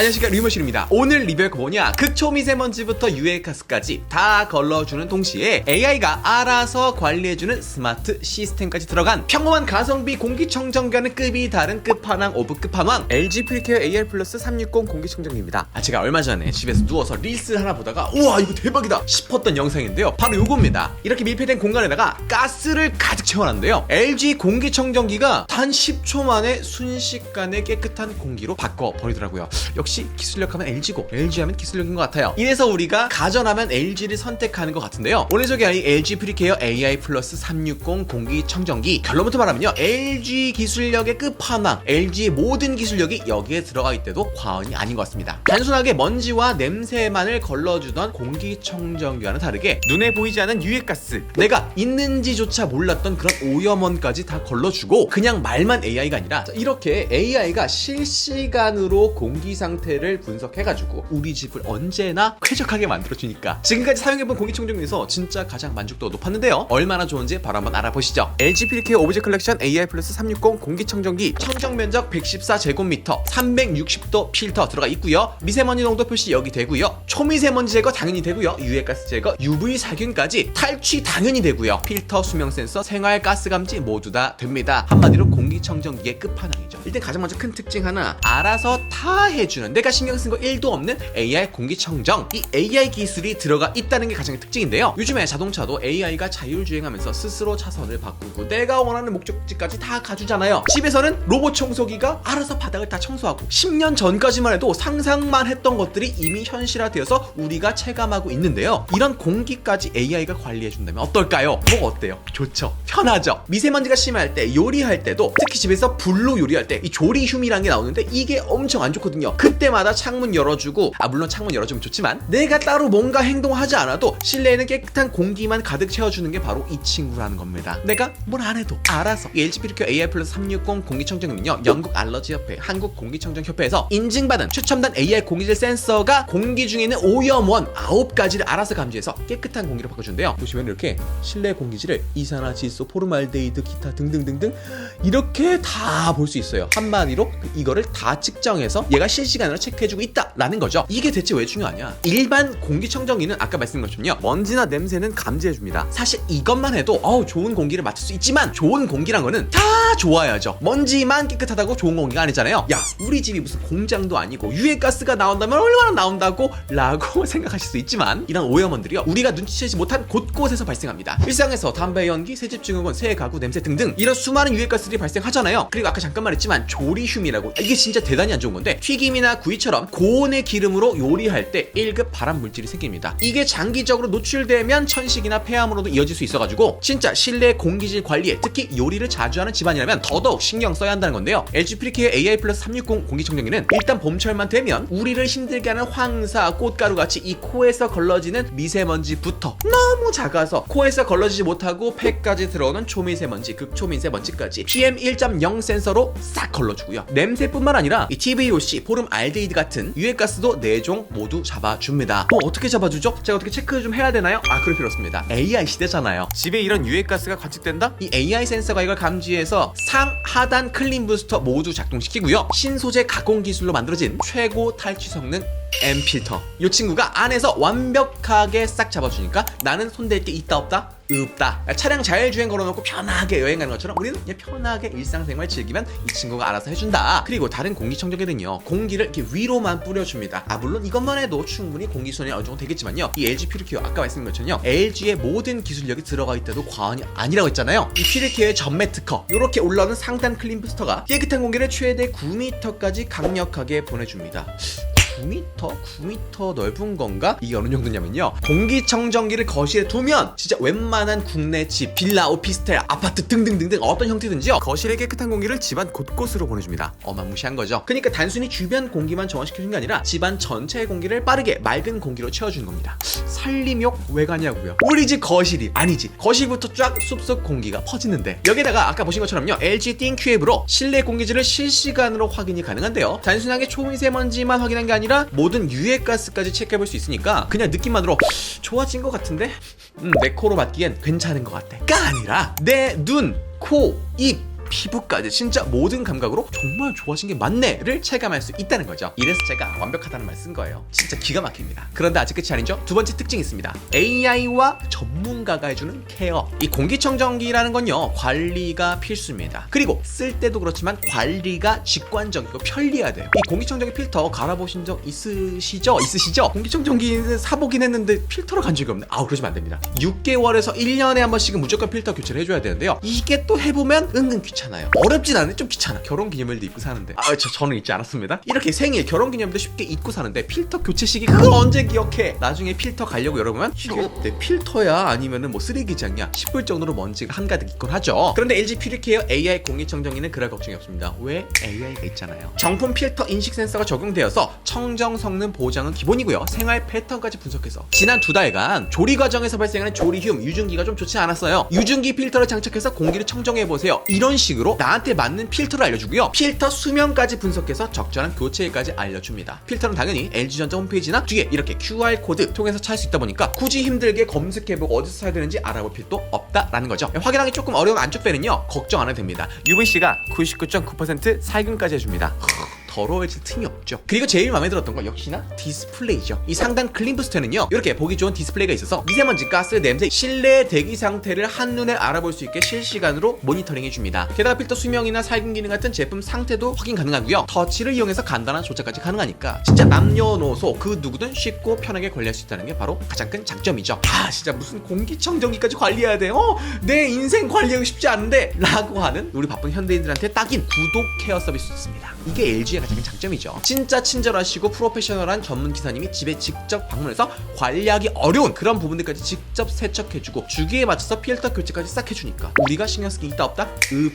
안녕하십니까 리머실입니다. 오늘 리뷰할 거 뭐냐? 극초미세먼지부터 유해가스까지 다 걸러주는 동시에 AI가 알아서 관리해주는 스마트 시스템까지 들어간 평범한 가성비 공기청정기와는 급이 다른 끝판왕 오브 끝판왕 LG 프리케어 AR 플러스 360 공기청정기입니다. 아 제가 얼마 전에 집에서 누워서 릴스를 하나 보다가 우와 이거 대박이다 싶었던 영상인데요. 바로 요겁니다. 이렇게 밀폐된 공간에다가 가스를 가득 채워놨는데요. LG 공기청정기가 단 10초 만에 순식간에 깨끗한 공기로 바꿔버리더라고요 역시 기술력 하면 LG고 LG 하면 기술력인 것 같아요. 이래서 우리가 가전하면 LG를 선택하는 것 같은데요. 오늘 소개할 이 LG 프리케어 AI 플러스 360 공기청정기. 결론부터 말하면요. LG 기술력의 끝판왕 LG의 모든 기술력이 여기에 들어가 있대도 과언이 아닌 것 같습니다. 단순하게 먼지와 냄새만을 걸러주던 공기청정기와는 다르게 눈에 보이지 않는 유해가스 내가 있는지조차 몰랐던 그런 오염원까지 다 걸러주고 그냥 말만 AI가 아니라 이렇게 AI가 실시간으로 공기 상 태를 분석해가지고 우리 집을 언제나 쾌적하게 만들어주니까. 지금까지 사용해본 공기청정기에서 진짜 가장 만족도가 높았는데요. 얼마나 좋은지 바로 한번 알아보시죠. LG 필케어 오브젝 컬렉션 AI 플러스 360 공기청정기 청정 면적 114제곱미터 360도 필터 들어가 있고요. 미세먼지 농도 표시 여기 되고요. 초미세먼지 제거 당연히 되고요. 유해가스 제거 UV 살균까지 탈취 당연히 되고요. 필터 수명 센서 생활 가스 감지 모두 다 됩니다. 한마디로 공기청정기의 끝판왕이죠. 일단 가장 먼저 큰 특징 하나 알아서 다 해주는 내가 신경 쓴 거 1도 없는 AI 공기청정. 이 AI 기술이 들어가 있다는 게 가장 특징인데요. 요즘에 자동차도 AI가 자율주행하면서 스스로 차선을 바꾸고 내가 원하는 목적지까지 다 가주잖아요. 집에서는 로봇 청소기가 알아서 바닥을 다 청소하고 10년 전까지만 해도 상상만 했던 것들이 이미 현실화되어서 우리가 체감하고 있는데요. 이런 공기까지 AI가 관리해준다면 어떨까요? 뭐 어때요? 좋죠. 편하죠. 미세먼지가 심할 때 요리할 때도 특히 집에서 불로 요리할 때 이 조리휴미라는 게 나오는데 이게 엄청 안 좋거든요. 그 때마다 창문 열어주고 아 물론 창문 열어주면 좋지만 내가 따로 뭔가 행동하지 않아도 실내에는 깨끗한 공기만 가득 채워주는 게 바로 이 친구라는 겁니다. 내가 뭘 안 해도 알아서. 피르큐 AI 플러스 360 공기청정기는요 영국 알러지 협회 한국 공기청정 협회에서 인증받은 최첨단 AI 공기질 센서가 공기 중에 있는 오염원 9가지를 알아서 감지해서 깨끗한 공기로 바꿔준대요. 보시면 이렇게 실내 공기질을 이산화 질소 포르말데이드 기타 등등등등 이렇게 다 볼 수 있어요. 한마디로 이거를 다 측정해서 얘가 실시간 으로 체크해주고 있다라는 거죠. 이게 대체 왜 중요하냐? 일반 공기청정기는 아까 말씀드린 것처럼요. 먼지나 냄새는 감지해줍니다. 사실 이것만 해도 어우 좋은 공기를 맡을 수 있지만 좋은 공기란 거는 다 좋아야죠. 먼지만 깨끗하다고 좋은 공기가 아니잖아요. 야 우리 집이 무슨 공장도 아니고 유해가스가 나온다면 얼마나 나온다고? 라고 생각하실 수 있지만 이런 오염원들이요. 우리가 눈치채지 못한 곳곳에서 발생합니다. 일상에서 담배 연기 새집 증후군 새 가구 냄새 등등 이런 수많은 유해가스들이 발생하잖아요. 그리고 아까 잠깐 말했지만 조리휴미라고. 이게 진짜 대단히 안 좋은 건데 튀김이나 구이처럼 고온의 기름으로 요리할 때 1급 발암 물질이 생깁니다 이게 장기적으로 노출되면 천식이나 폐암으로도 이어질 수 있어가지고 진짜 실내 공기질 관리에 특히 요리를 자주 하는 집안이라면 더더욱 신경 써야 한다는 건데요 LG 프리케어 AI 플러스 360 공기청정기는 일단 봄철만 되면 우리를 힘들게 하는 황사, 꽃가루 같이 이 코에서 걸러지는 미세먼지부터 너무 작아서 코에서 걸러지지 못하고 폐까지 들어오는 초미세먼지, 극초미세먼지까지 PM 1.0 센서로 싹 걸러주고요. 냄새뿐만 아니라 이 TVOC, 포름 알데히드 같은 유해가스도 4종 모두 잡아줍니다. 뭐 어떻게 잡아주죠? 제가 어떻게 체크 좀 해야 되나요? 아 그럴 필요 없습니다. AI 시대잖아요. 집에 이런 유해가스가 관측된다? 이 AI 센서가 이걸 감지해서 상, 하단 클린 부스터 모두 작동시키고요. 신소재 가공 기술로 만들어진 최고 탈취 성능 M 필터. 이 친구가 안에서 완벽하게 싹 잡아주니까 나는 손댈 게 있다 없다? 없다. 차량 자율주행 걸어놓고 편하게 여행 가는 것처럼 우리는 그냥 편하게 일상생활 즐기면 이 친구가 알아서 해준다. 그리고 다른 공기청정기는요 공기를 이렇게 위로만 뿌려줍니다. 아 물론 이것만 해도 충분히 공기순환이 어느 정도 되겠지만요 이 LG 퓨리케어 아까 말씀드린 것처럼요 LG의 모든 기술력이 들어가 있다도 과언이 아니라고 했잖아요. 이 퓨리케어의 전매 특허 이렇게 올라오는 상단 클린 부스터가 깨끗한 공기를 최대 9m까지 강력하게 보내줍니다. 9m? 9m 넓은 건가? 이게 어느 정도냐면요. 공기청정기를 거실에 두면 진짜 웬만한 국내 집, 빌라, 오피스텔, 아파트 등등등등 어떤 형태든지요. 거실에 깨끗한 공기를 집안 곳곳으로 보내줍니다. 어마무시한 거죠. 그러니까 단순히 주변 공기만 정화시켜주는 게 아니라 집안 전체의 공기를 빠르게 맑은 공기로 채워주는 겁니다. 살림욕 왜 가냐고요. 우리 집 거실이 아니지. 거실부터 쫙 숲속 공기가 퍼지는데 여기다가 아까 보신 것처럼요. LG 띵큐 앱으로 실내 공기질을 실시간으로 확인이 가능한데요. 단순하게 초미세먼지만 확인한 게 아니라 모든 유해가스까지 체크해볼 수 있으니까 그냥 느낌만으로 좋아진 것 같은데 음, 내 코로 맡기엔 괜찮은 것 같아. 가 아니라 내 눈, 코, 입 피부까지 진짜 모든 감각으로 정말 좋아진 게 맞네를 체감할 수 있다는 거죠. 이래서 제가 완벽하다는 말 쓴 거예요. 진짜 기가 막힙니다. 그런데 아직 끝이 아니죠. 두 번째 특징이 있습니다. AI와 전문가가 해주는 케어. 이 공기청정기라는 건요 관리가 필수입니다. 그리고 쓸 때도 그렇지만 관리가 직관적이고 편리해야 돼요. 이 공기청정기 필터 갈아보신 적 있으시죠? 있으시죠? 공기청정기 사보긴 했는데 필터를 간 적이 없네. 아우 그러시면 안 됩니다. 6개월에서 1년에 한 번씩은 무조건 필터 교체를 해줘야 되는데요. 이게 또 해보면 은근 귀찮아요. 어렵진 않은데 좀 귀찮아. 결혼 기념일도 입고 사는데. 아, 저, 저는 잊지 않았습니다. 이렇게 생일, 결혼 기념일도 쉽게 입고 사는데 필터 교체 시기 그걸 언제 기억해? 나중에 필터 가려고 열어보면 이게 내 필터야? 아니면은 뭐 쓰레기장이야? 싶을 정도로 먼지가 한가득 있곤 하죠. 그런데 LG 퓨리케어 AI 공기청정기는 그럴 걱정이 없습니다. 왜? AI가 있잖아요. 정품 필터 인식 센서가 적용되어서 청정 성능 보장은 기본이고요. 생활 패턴까지 분석해서 지난 두 달간 조리 과정에서 발생하는 조리흉, 유증기가 좀 좋지 않았어요. 유증기 필터를 장착해서 공기를 청정해 보세요. 이런 식 으로 나한테 맞는 필터를 알려주고요. 필터 수명까지 분석해서 적절한 교체까지 알려줍니다. 필터는 당연히 LG전자 홈페이지나 뒤에 이렇게 QR 코드 통해서 찾을 수 있다 보니까 굳이 힘들게 검색해보고 어디서 사야 되는지 알아볼 필요도 없다라는 거죠. 확인하기 조금 어려운 안쪽 배는요 걱정 안 해도 됩니다. UVC가 99.9% 살균까지 해줍니다. 더러워질 틈이 없죠. 그리고 제일 마음에 들었던 건 역시나 디스플레이죠. 이 상단 클린 부스트는요, 이렇게 보기 좋은 디스플레이가 있어서 미세먼지, 가스, 냄새, 실내 대기 상태를 한눈에 알아볼 수 있게 실시간으로 모니터링 해 줍니다. 게다가 필터 수명이나 살균 기능 같은 제품 상태도 확인 가능하고요. 터치를 이용해서 간단한 조작까지 가능하니까 진짜 남녀노소 그 누구든 쉽고 편하게 관리할 수 있다는 게 바로 가장 큰 장점이죠. 아, 진짜 무슨 공기청정기까지 관리해야 돼? 어, 내 인생 관리하기 쉽지 않은데? 라고 하는 우리 바쁜 현대인들한테 딱인 구독 케어 서비스 있습니다. 이게 LG의 가장 큰 장점이죠. 진짜 친절하시고 프로페셔널한 전문 기사님이 집에 직접 방문해서 관리하기 어려운 그런 부분들까지 직접 세척해주고 주기에 맞춰서 필터 교체까지 싹 해주니까 우리가 신경 쓸게 있다 없다?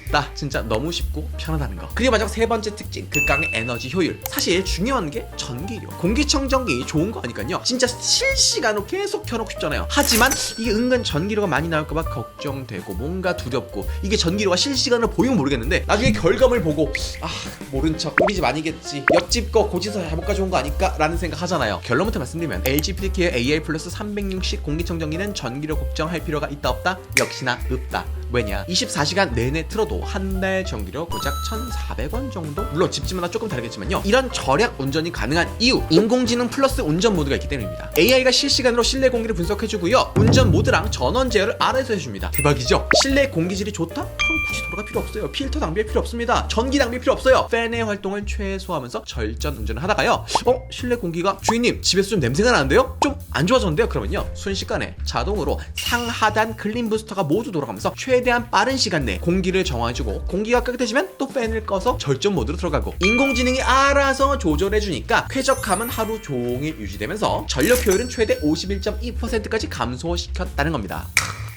없다. 진짜 너무 쉽고 편하다는 거. 그리고 마지막 세 번째 특징 극강의 에너지 효율. 사실 중요한 게 전기료. 공기청정기 좋은 거 아니까요. 진짜 실시간으로 계속 켜놓고 싶잖아요. 하지만 이게 은근 전기료가 많이 나올까봐 걱정되고 뭔가 두렵고 이게 전기료가 실시간으로 보이면 모르겠는데 나중에 결과물 보고 아 모른 척 우리 집 아니 겠지. 옆집 거 고지서 잘못 가져온 거 아닐까? 라는 생각 하잖아요. 결론부터 말씀드리면 LG 피드케어 AI 플러스 360 공기청정기는 전기료 걱정할 필요가 있다 없다? 역시나 없다 왜냐 24시간 내내 틀어도 한달 전기료 고작 1,400원 정도? 물론 집집마다 조금 다르겠지만요 이런 절약 운전이 가능한 이유 인공지능 플러스 운전 모드가 있기 때문입니다 AI가 실시간으로 실내 공기를 분석해주고요 운전 모드랑 전원 제어를 알아서 해줍니다 대박이죠? 실내 공기질이 좋다? 그럼 굳이 돌아갈 필요 없어요 필터 낭비할 필요 없습니다 전기 낭비 필요 없어요 팬의 활동을 최소화하면서 절전 운전을 하다가요 어? 실내 공기가 주인님 집에서 좀 냄새가 나는데요? 좀 안 좋아졌는데요? 그러면요 순식간에 자동으로 상하단 클린 부스터가 모두 돌아가면서 최대 한 빠른 시간 내에 공기를 정화해주고 공기가 깨끗해지면 또 팬을 꺼서 절전 모드로 들어가고 인공지능이 알아서 조절해주니까 쾌적함은 하루 종일 유지되면서 전력 효율은 최대 51.2%까지 감소시켰다는 겁니다.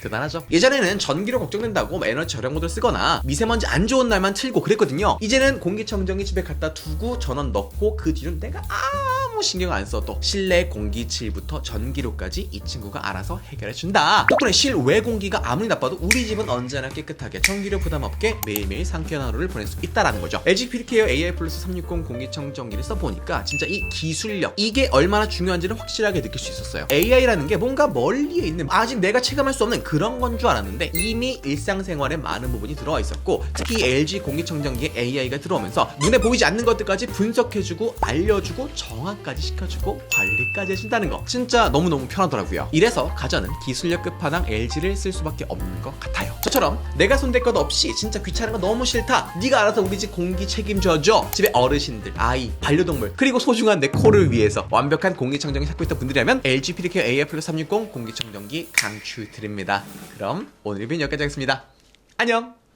대단하죠. 예전에는 전기료 걱정된다고 에너지 절약 모드를 쓰거나 미세먼지 안 좋은 날만 틀고 그랬거든요. 이제는 공기청정기 집에 갖다 두고 전원 넣고 그 뒤로는 내가 아무 신경 안 써도 실내 공기질부터 전기료까지 이 친구가 알아서 해결해 준다. 덕분에 실외 공기가 아무리 나빠도 우리 집은 언제나 깨끗하게 전기료 부담 없게 매일매일 상쾌한 하루를 보낼 수 있다라는 거죠. LG 피드케어 AI 플러스 360 공기청정기를 써보니까 진짜 이 기술력 이게 얼마나 중요한지를 확실하게 느낄 수 있었어요. AI라는 게 뭔가 멀리에 있는 아직 내가 체감할 수 없는 그런 건 줄 알았는데 이미 일상생활에 많은 부분이 들어와 있었고 특히 LG 공기청정기에 AI가 들어오면서 눈에 보이지 않는 것들까지 분석해주고 알려주고 정화까지 시켜주고 관리까지 해준다는 거 진짜 너무너무 편하더라고요. 이래서 가전은 기술력 끝판왕 LG를 쓸 수밖에 없는 것 같아요. 저처럼 내가 손댈 것 없이 진짜 귀찮은 거 너무 싫다. 네가 알아서 우리 집 공기 책임져줘. 집에 어르신들, 아이, 반려동물 그리고 소중한 내 코를 위해서 완벽한 공기청정기 찾고 있던 분들이라면 LG 피드케어 AF 360 공기청정기 강추 드립니다. 그럼 오늘 리뷰는 여기까지 하겠습니다. 안녕!